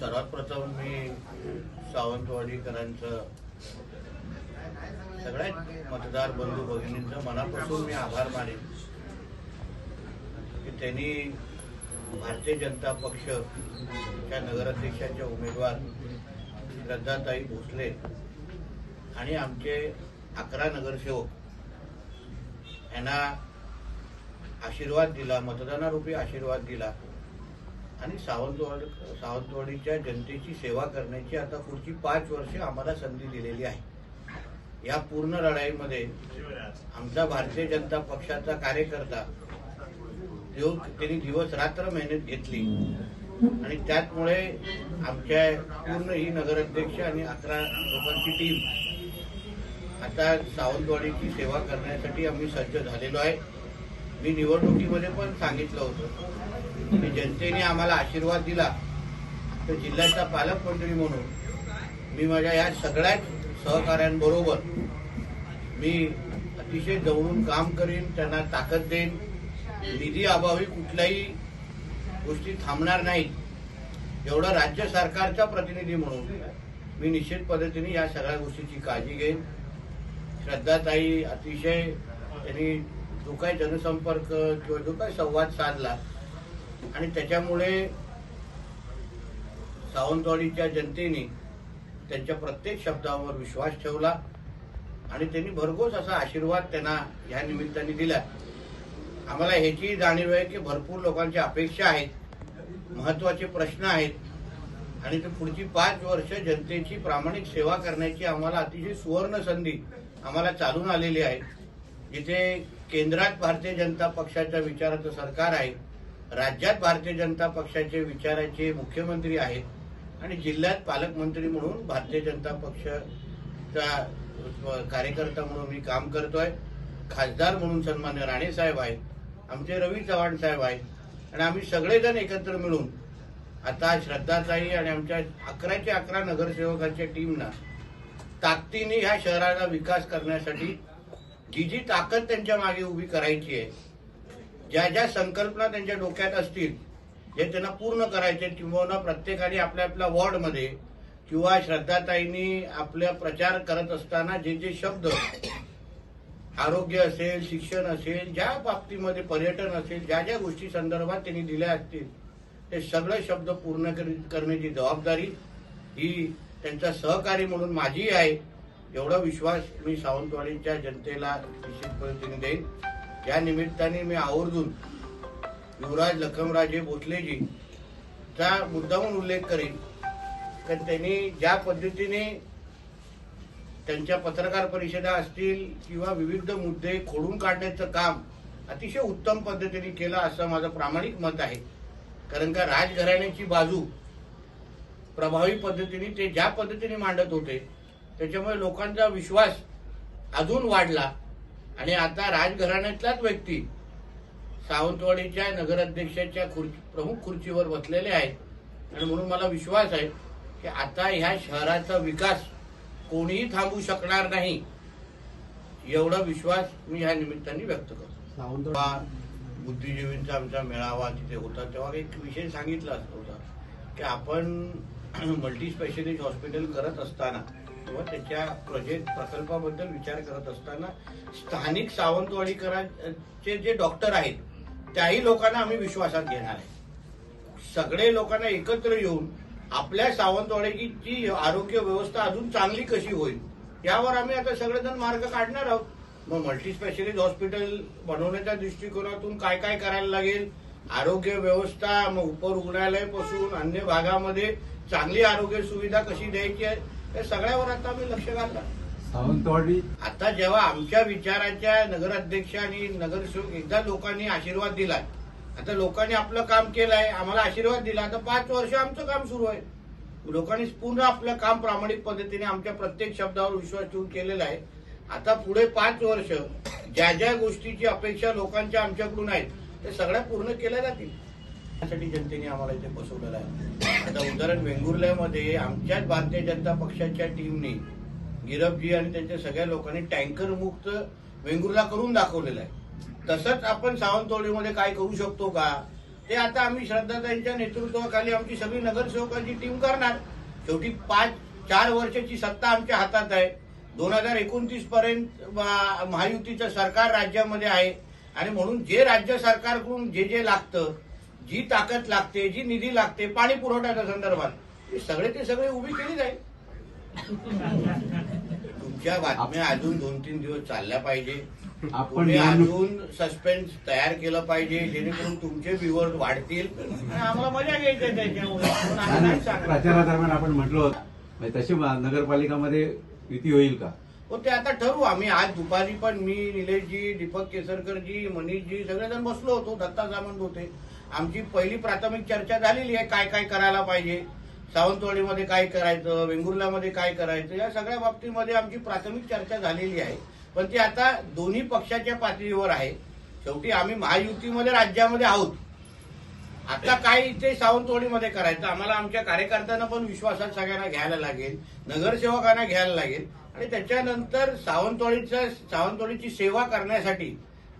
सर्वात प्रथम मी सावंतवाडीकरांचं सगळ्याच मतदार बंधू भगिनींचं मनापासून मी आभार मानेन. की त्यांनी भारतीय जनता पक्षच्या नगराध्यक्षाच्या उमेदवार श्रद्धाताई भोसले आणि आमचे अकरा नगरसेवक यांना आशीर्वाद दिला मतदानारूपी आशीर्वाद दिला. आणि सावंतवाड सावंतवाडीच्या जनतेची सेवा करण्याची आता पुढची पाच वर्ष आम्हाला संधी दिलेली आहे. या पूर्ण लढाईमध्ये आमचा भारतीय जनता पक्षाचा कार्यकर्ता जो त्यांनी दिवस रात्र मेहनत घेतली. आणि त्याचमुळे आमच्या पूर्ण ही नगराध्यक्ष आणि अकरा लोकांची टीम आता सावंतवाडीची सेवा करण्यासाठी आम्ही सज्ज झालेलो आहे. मी निवडणुकीमध्ये पण सांगितलं होतं. की जनतेने आम्हाला आशीर्वाद दिला तर जिल्ह्याचा पालकमंत्री म्हणून मी माझ्या या सगळ्याच सहकाऱ्यांबरोबर मी अतिशय जवळून काम करीन त्यांना ताकद देईन. निधी अभावी कुठल्याही गोष्टी थांबणार नाहीत एवढं राज्य सरकारचा प्रतिनिधी म्हणून मी निश्चित पद्धतीने या सगळ्या गोष्टीची काळजी घेईन. श्रद्धाताई अतिशय त्यांनी जो काही जनसंपर्क किंवा जो काही संवाद साधला आणि त्याच्यामुळे सावंतवाडीच्या जनतेने त्यांच्या प्रत्येक शब्दावर विश्वास ठेवला आणि त्यांनी भरघोस असा आशीर्वाद त्यांना या निमित्ताने दिला. आम्हाला ह्याची जाणीव आहे की भरपूर लोकांच्या अपेक्षा आहेत महत्त्वाचे प्रश्न आहेत आणि ते पुढची पाच वर्ष जनतेची प्रामाणिक सेवा करण्याची आम्हाला अतिशय सुवर्ण संधी आम्हाला चालून आलेली आहे. जिथे केंद्रात भारतीय जनता पक्षाच्या विचाराचं सरकार आहे राज्यात भारतीय जनता पक्षाचे विचाराचे मुख्यमंत्री आहेत आणि जिल्ह्यात पालकमंत्री म्हणून भारतीय जनता पक्षाचा कार्यकर्ता म्हणून मी काम करतोय. खासदार म्हणून सन्मान्य राणे साहेब आहेत. आमचे रवी चव्हाण साहेब आहेत. आणि आम्ही सगळेजण एकत्र मिळून आता श्रद्धाताई आणि आमच्या अकराच्या अकरा नगरसेवकांच्या टीमना ताकदीने ह्या शहराचा विकास करण्यासाठी जी जी ताकद त्यांच्या मागे उभी करायची आहे ज्या ज्या संकल्पना त्यांच्या डोक्यात असतील जे त्यांना पूर्ण करायचे किंवा प्रत्येकाने आपल्या आपल्या वॉर्डमध्ये किंवा श्रद्धाताईंनी आपल्या प्रचार करत असताना जे जे शब्द आरोग्य असेल शिक्षण असेल ज्या बाबतीमध्ये पर्यटन असेल ज्या ज्या गोष्टी संदर्भात त्यांनी दिल्या असतील ते सगळे शब्द पूर्ण करण्याची जबाबदारी ही त्यांचा सहकारी म्हणून माझी आहे. एवढा विश्वास मी सावंतवाडीच्या जनतेला निश्चित पद्धतीने देईन. या निमित्ताने मी आवर्जून युवराज लखमराजे भोसलेजी चा मुद्दाहून उल्लेख करेन. कारण त्यांनी ज्या पद्धतीने त्यांच्या पत्रकार परिषदा असतील किंवा विविध मुद्दे खोडून काढण्याचं काम अतिशय उत्तम पद्धतीने केलं असं माझं प्रामाणिक मत आहे. कारण का राजघराण्याची बाजू प्रभावी पद्धतीने ते ज्या पद्धतीने मांडत होते त्याच्यामुळे लोकांचा विश्वास अजून वाढला. आणि आता राजघराण्यातलाच व्यक्ती सावंतवाडीच्या नगराध्यक्षाच्या खुर्ची प्रमुख खुर्चीवर बसलेले आहेत. आणि म्हणून मला विश्वास आहे की आता ह्या शहराचा विकास कोणीही थांबू शकणार नाही एवढा विश्वास मी ह्या निमित्ताने व्यक्त करतो. बुद्धिजीवींचा आमचा मेळावा तिथे होता तेव्हा एक विषय सांगितला होता की आपण मल्टी स्पेशालिस्ट हॉस्पिटल करत असताना किंवा त्याच्या प्रोजेक्ट प्रकल्पाबद्दल विचार करत असताना स्थानिक सावंतवाडीकरांचे जे डॉक्टर आहेत त्याही लोकांना आम्ही विश्वासात घेणार आहे. सगळे लोकांना एकत्र येऊन आपल्या सावंतवाडीची आरोग्य व्यवस्था अजून चांगली कशी होईल यावर आम्ही आता सगळेजण मार्ग काढणार आहोत. मग मल्टीस्पेशालिस्ट हॉस्पिटल बनवण्याच्या दृष्टिकोनातून काय काय करायला लागेल? आरोग्य व्यवस्था मग उपरुग्णालयापासून अन्य भागामध्ये चांगली आरोग्य सुविधा कशी द्यायची आहे? या सगळ्यावर आता आम्ही लक्ष घालणार. सावंतवाडी. आता जेव्हा आमच्या विचाराच्या नगराध्यक्ष आणि नगरसेवक एकदा लोकांनी आशीर्वाद दिलाय. आता लोकांनी आपलं काम केलंय आम्हाला आशीर्वाद दिला आता पाच वर्ष आमचं काम सुरू आहे. लोकांनी पूर्ण आपलं काम प्रामाणिक पद्धतीने आमच्या प्रत्येक शब्दावर विश्वास ठेवून केलेला आहे. आता पुढे पाच वर्ष ज्या ज्या गोष्टीची अपेक्षा लोकांच्या आमच्याकडून आहेत ते सगळ्या पूर्ण केल्या जातील. त्यासाठी जनतेने आम्हाला इथे बसवलेलं आहे. आता उदाहरण वेंगुर्ल्यामध्ये आमच्याच भारतीय जनता पक्षाच्या टीमने गिरफजी आणि त्यांच्या सगळ्या लोकांनी टँकर मुक्त वेंगुर्ला करून दाखवलेलं आहे. तसंच आपण सावंतवाडीमध्ये काय करू शकतो का? ते आता आम्ही श्रद्धाताईंच्या नेतृत्वाखाली आमची सगळी नगरसेवकांची टीम करणार. शेवटी पाच चार वर्षाची सत्ता आमच्या हातात आहे. दोन हजार एकोणतीस पर्यंत महायुतीचं सरकार राज्यामध्ये आहे. आणि म्हणून जे राज्य सरकारकडून जे जे लागतं जी ताकद लागते जी निधी लागते पाणी पुरवठ्याच्या संदर्भात हे सगळे ते सगळे उभी केली जाईल. तुमच्या बातम्या अजून दोन तीन दिवस चालल्या पाहिजे. आपण अजून सस्पेन्स तयार केलं पाहिजे जेणेकरून तुमचे व्ह्युअर्स वाढतील. आणि आम्हाला मजा घ्यायची त्याच्यामुळे. सांगणार प्रचारादरम्यान आपण म्हटलो होतं. म्हणजे तशी नगरपालिकामध्ये युती होईल का? हो ते आता ठरवू. आम्ही आज दुपारी पण मी निलेशजी दीपक केसरकरजी मनीषजी सगळेजण बसलो होतो. दत्ता सामंत होते. आमची पहिली प्राथमिक चर्चा झालेली आहे काय काय करायला पाहिजे. सावंतवाडीमध्ये काय करायचं वेंगुर्ल्यामध्ये काय करायचं या सगळ्या बाबतीमध्ये आमची प्राथमिक चर्चा झालेली आहे. पण ती आता दोन्ही पक्षाच्या पातळीवर आहे. शेवटी आम्ही महायुतीमध्ये राज्यामध्ये आहोत. आता काय इथे सावंतवाडीमध्ये करायचं आम्हाला आमच्या कार्यकर्त्यांना पण विश्वासात सगळ्यांना घ्यायला लागेल नगरसेवकांना घ्यायला लागेल. आणि त्याच्यानंतर सावंतवाडीचं सावंतवाडीची सेवा करण्यासाठी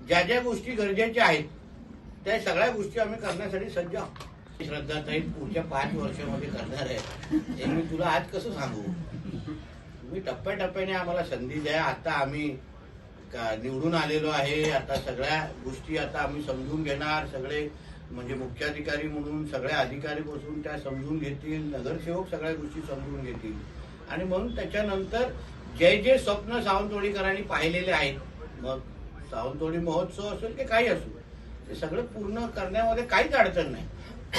ज्या ज्या गोष्टी गरजेच्या आहेत त्या सगळ्या गोष्टी आम्ही करण्यासाठी सज्ज आहोत. श्रद्धाताई पुढच्या पाच वर्षामध्ये करणार आहे. ते मी तुला आज कसं सांगू? तुम्ही टप्प्याटप्प्याने आम्हाला संधी द्या. आता आम्ही का- निवडून आलेलो आहे. आता सगळ्या गोष्टी आता आम्ही समजून घेणार. सगळे म्हणजे मुख्याधिकारी म्हणून सगळ्या अधिकारी बसून त्या समजून घेतील. नगरसेवक सगळ्या गोष्टी समजून घेतील. आणि म्हणून त्याच्यानंतर जे जे स्वप्न सावंतवाडीकरांनी पाहिलेले आहेत. मग सावंतवाडी महोत्सव असेल की काही असू. ते सगळं पूर्ण करण्यामध्ये काहीच अडचण नाही.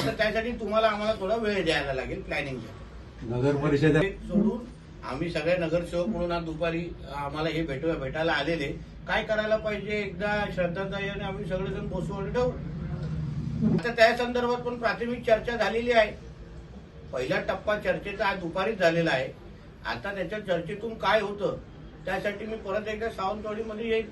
तर त्यासाठी तुम्हाला आम्हाला थोडा वेळ द्यायला लागेल प्लॅनिंगच्या नगर परिषद सोडून आम्ही सगळे नगरसेवक म्हणून आज दुपारी आम्हाला हे भेटू भेटायला आलेले. काय करायला पाहिजे? एकदा श्रद्धाताई आणि आम्ही सगळेजण बसू आणि ठेवू. तर त्या संदर्भात पण प्राथमिक चर्चा झालेली आहे. पहिला टप्पा चर्चेचा आज दुपारीच झालेला आहे. आता त्याच्या चर्चेतून काय होतं? त्यासाठी मी परत एकदा सावंतवाडीमध्ये येईल.